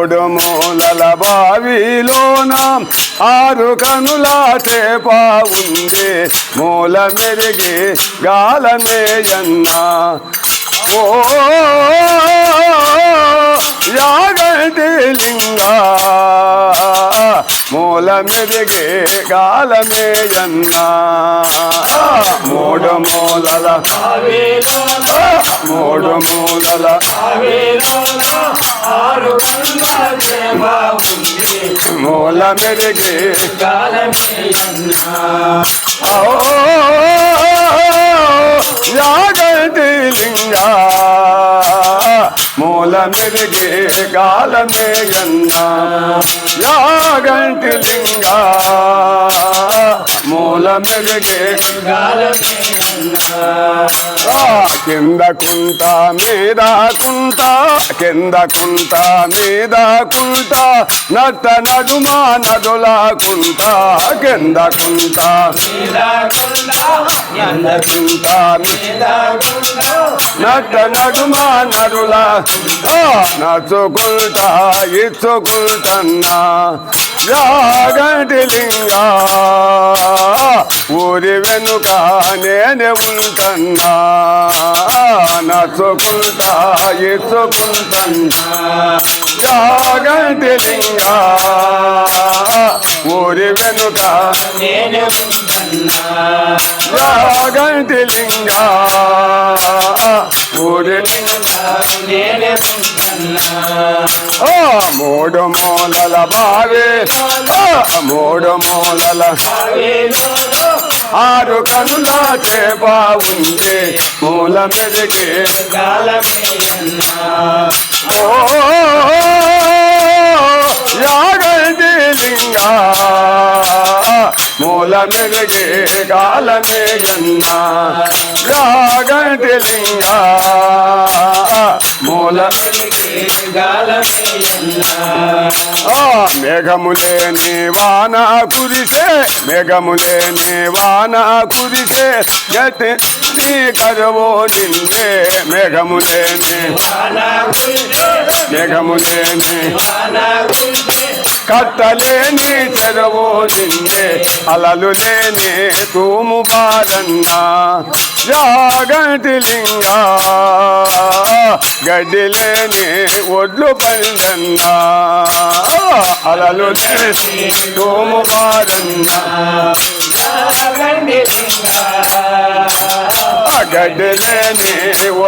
మూడు మూలల బావిలోన ఆరు కనుల చేప ఉంది మూల మెరిగి గాలమేయన్నా. ఓ యాగంటి లింగా మూల మెరిగే గాలమేయన్నా. మూడు మూలల మూడు మూలల ఆరు మూల మెరిగే కాలమేయన్నా లింగా మూల మెరిగే గాలమేయన్నా యాగంటి లింగా మూల మెరిగే గాలమే కింద కుంట మీద కుంట కింద కుంట మీద కుంట నట్ట నడుమా నదుల కుంట కింద కుంట. కింద కుంట నట్ట నడుమ నదుల నచ్చుకుంట ఇచ్చుకుంటన్నా. జాగంటి లింగా. ఊరి వెనుక నేనే ఉంటన్నా నచ్చుకుంటా ఇచ్చుకుంటన్నా జాగంటి లింగా ఊరి వెనుక నేనే ఉందన్నా జాగంటి లింగా ఊరి నేనే ఉందన్నా మూడు మూలల బావే మూడు మూలల ఆరు కనుల చేప ఉంది మూల మెరిగి కాలమేయన్నా ఓ యాగంటి లింగా మూల మెరిగి కాలమేయన్నా యాగంటి లింగా మూల కాలమేయన్నా మేఘములేని వాన కురిసే మేఘములేని వాన కురిసే గతి నీ కరువు నిన్నే మేఘములేని మేఘములేని కట్టలేని చెరువు నిన్నే అలలు లేని తూము బారన్న జాగటి లింగా గడ్డి లేని ఒడ్లు పండన్నా. అలలు లేని తూము బారన్న గడ్డి లేని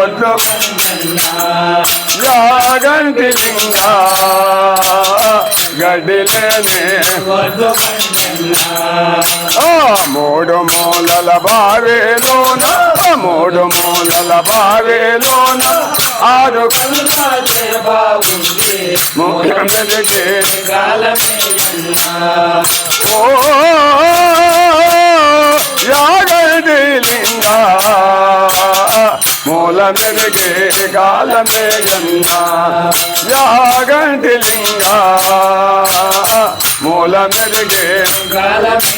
ఒడ్లు జాగంటి లింగా. మూడు మూలల బావిలోన ఆ మూడు మూలల బావిలోన ఆరు మూల మెలిగే ఓ యాగడి లింగా ಗಾಲನೆಗೆ ಗಾಲನೆ ಗಂಗ ಯಾಗಂಟಿಲಿಂಗ మూల మెలిగే కాలమే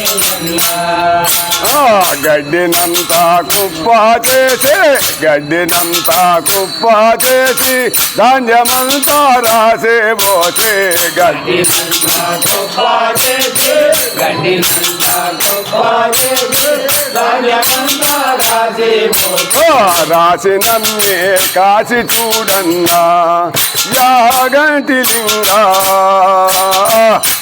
గడ్డినంతా కుప్ప చేసి గడ్డినంతా కుప్ప చేసి ధాన్యమంతా రాసే పోతే గడ్డి. ఆ, కాసి చూడన్నా. యాగంటి లింగా.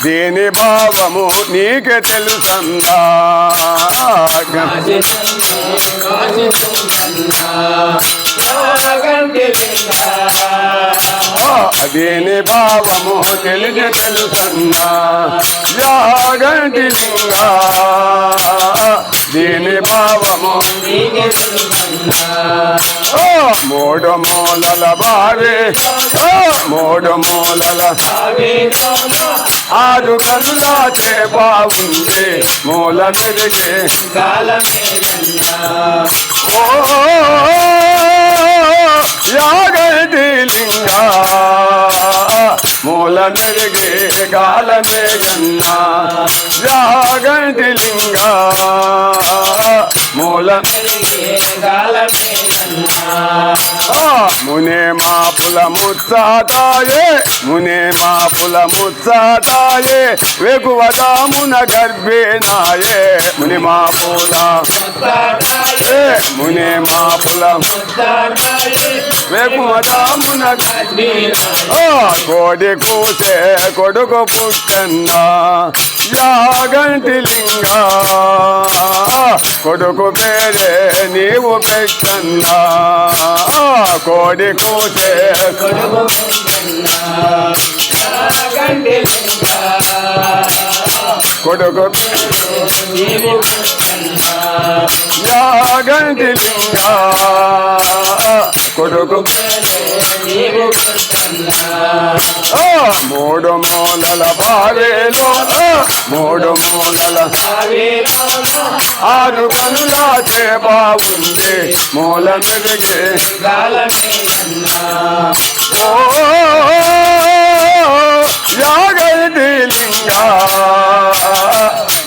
దేని భావము నీకే తెలుసందా? దేని భావము తెలిసి తెలుసందా? యాగంటి లింగా. దీని మూడు మూలల బావి మూడు మూలల ఆరు కనుల చేప ఉంది మూల మెరిగే ఓ యాగటి లింగా మూల మెరిగే గాలమే గన్నా యాగటి లింగా మునే మా పుల ముచ్చాటాయే మునే మా పుల ముచ్చాటాయే వెగువదామున గర్భేనాయే ముని మా పుల ఏ, మునే మా పుల వెగువదామున ఆ, కోడి కూసే కొడుకు పుట్టన్నా యాగంటి లింగ. కొడుకు పేరే నీవు పెట్టన్నా కోడి కూసే కొడుకు యాగంటి లింగ. కొడుకు మూడు మూలల బావేలో మూడు మూలల ఆరు కనులాచే బాగుంది మూల మెరిగే ఓ యాగంటి లింగ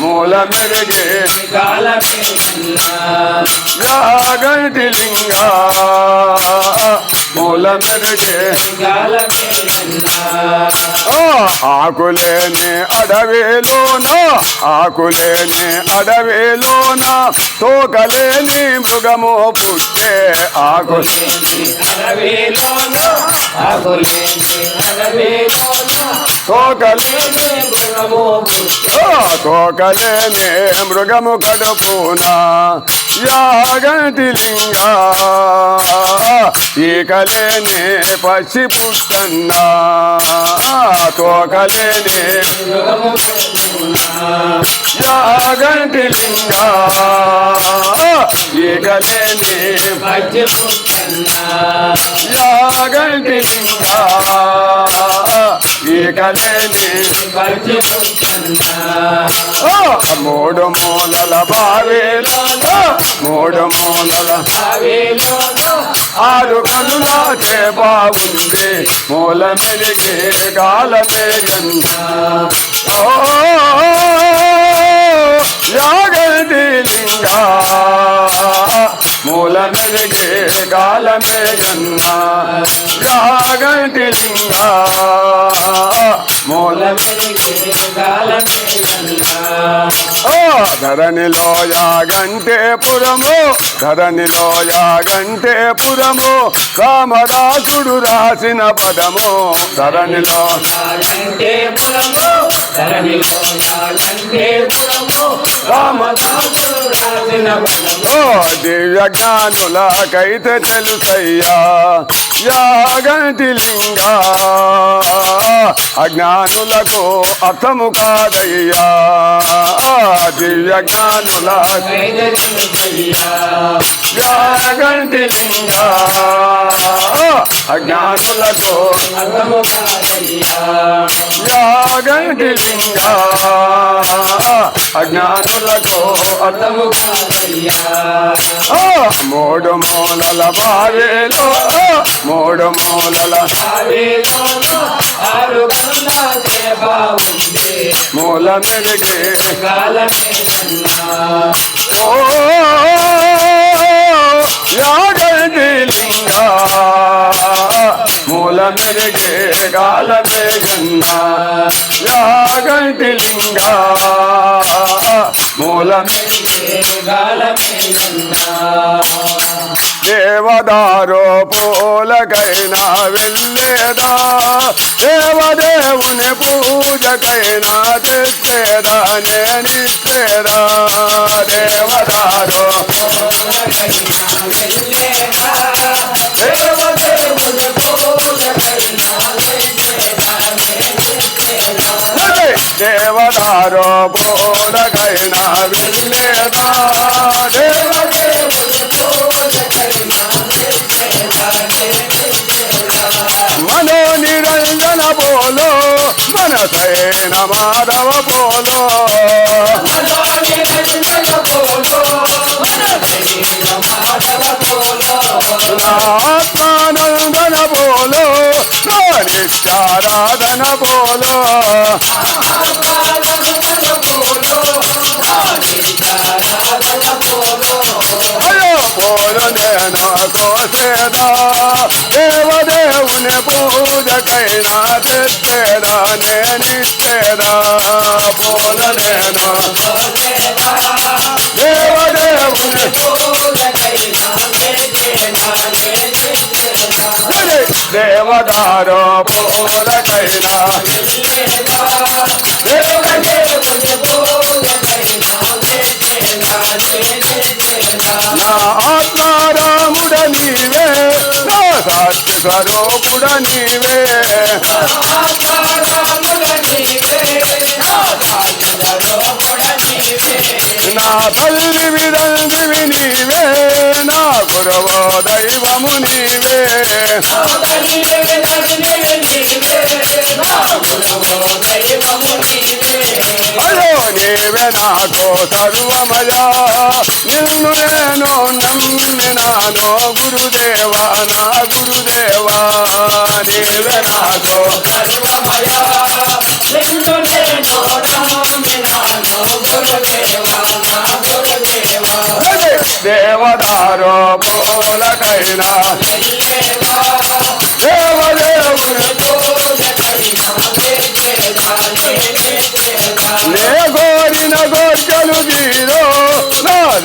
మూల మెరుగే యాగైది లింగా ఆకులేని అడవిలోన ఆకులేని అడవిలోన తోకలేని మృగము పుట్టే ఆకు. తోకలే ఆ, తోకలేని మృగము కడుపున యాగంటి లింగ. ఈకలేని పచ్చి పుట్టన్నా. తోకలేని యాగంటి లింగ. ఈకలేని యాగంటి లింగ. ఈకలేని ఆ, మూడు మూలల బావేలో మూడు మూలల ఆరు కనులాచే బాగుంది మూల మెరిగే కాల ఓ! యాగంటి లింగ. మూల మెరిగే కాల యాగంటి లింగ మూల ఓ ధరణిలో యాగంటే పురము ధరణిలో యాగంటే పురము రామదాసుడు రాసిన పదము. ధరణిలో ఓ దివ్య తెలుసయ్యా యాగంటి లింగ అజ్ఞానులకు అర్థము కాదయ్యా దివ్యజ్ఞానుల యాగంటి లింగ అజ్ఞానులకు అర్థము కాదయ్యా యాగంటి లింగ అజ్ఞానులకు అర్థము మూడు మూలల బావేలో మూడు మూలల మూల మెరుగే ఓ యాగంటి లింగ మూల మెరుగే కాల మేఘన్న దేవదారో పూలకైనా వెళ్ళేదా? దేవదేవుని పూజకైనా తెచ్చేదా? నేనిచ్చేదా? దేవదారో దేవదే దేవదారో పూలకైనా వెళ్ళేదా మనో నిరంజన బోలో మనసైన మాధవ బోలో. ఆత్మానందన బోలో నా బోలో. ah, ah, ah, ah, ah. దేవదారో పోలకైనా నా ఆత్మారాముడ నీవే నా సత్య స్వరూపుడ నీవే. నీవే నాకు సర్వమయా. నిన్ను నేను నమ్మినాను గురుదేవా నా గురుదేవా. నీవే నాకు దేవదారో మూలకైనా దేవదేవుని నే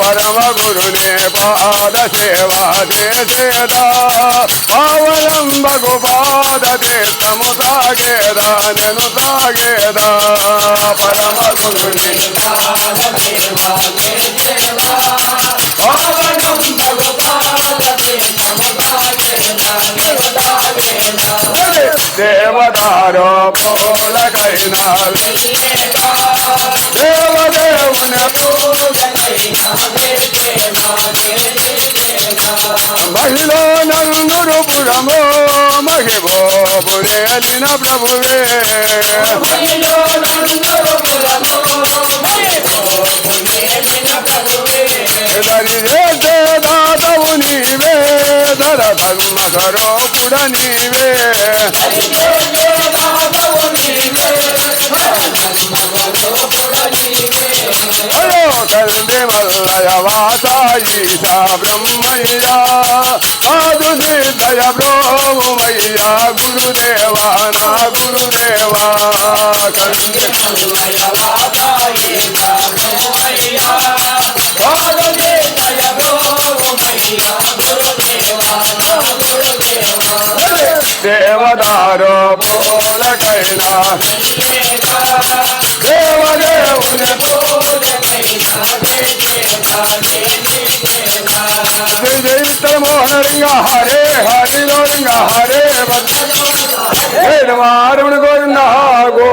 పరమ గురుని పాద సేవా చేసేదా పావనంబగు పాద తీర్థము సాగేదా నేను సాగేదా? పరమ గురుని దేవదారో పోలకైనా దేవదేవుని మహిళ నందురు పురమో మహిళోపురేలిన ప్రభువే. దరి చేసే దాతవు నీవే ధర ధర్మ స్వరూపుడ నీవే. సిద్ధయ బ్రోమయ్య గురుదేవా నా గురుదేవా పదారో పూల కైనా దేవదేవుని జై జై విత్తల మోహన లింగ హరే హరిలో లింగ హరే భక్తి గోవింద గో.